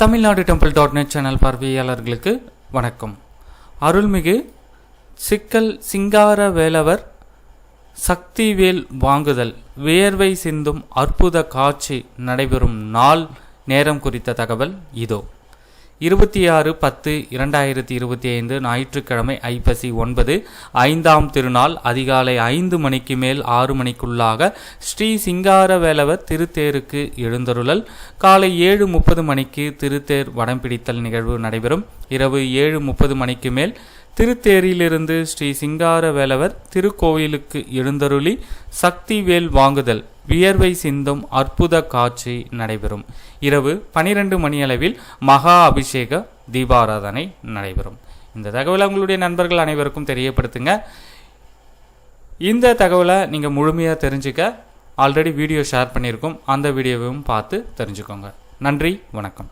Tamil Nadu temple dot net channel பார்வையாளர்களுக்கு வணக்கம். அருள்மிகு சிக்கல் சிங்கார வேலவர் சக்திவேல் வாங்குதல் வியர்வை சிந்தும் அற்புத காட்சி நடைபெறும் நாள் நேரம் குறித்த தகவல் இதோ. இருபத்தி ஆறு பத்து இரண்டாயிரத்தி இருபத்தி ஐந்து ஞாயிற்றுக்கிழமை ஐப்பசி ஒன்பது ஐந்தாம் திருநாள் அதிகாலை ஐந்து மணிக்கு மேல் ஆறு மணிக்குள்ளாக ஸ்ரீ சிங்காரவேலவர் திருத்தேருக்கு எழுந்தருளல். காலை ஏழு முப்பது மணிக்கு திருத்தேர் வடம் பிடித்தல் நிகழ்வு நடைபெறும். இரவு ஏழு முப்பது மணிக்கு மேல் திருத்தேரியிலிருந்து ஸ்ரீ சிங்காரவேலவர் திருக்கோயிலுக்கு எழுந்தருளி சக்திவேல் வாங்குதல் வியர்வை சிந்தும் அற்புத காட்சி நடைபெறும். இரவு பனிரெண்டு மணியளவில் மகா அபிஷேக தீபாராதனை நடைபெறும். இந்த தகவலை உங்களுடைய நண்பர்கள் அனைவருக்கும் தெரியப்படுத்துங்க. இந்த தகவலை நீங்கள் முழுமையாக தெரிஞ்சுக்க ஆல்ரெடி வீடியோ ஷேர் பண்ணியிருக்கோம். அந்த வீடியோவையும் பார்த்து தெரிஞ்சுக்கோங்க. நன்றி வணக்கம்.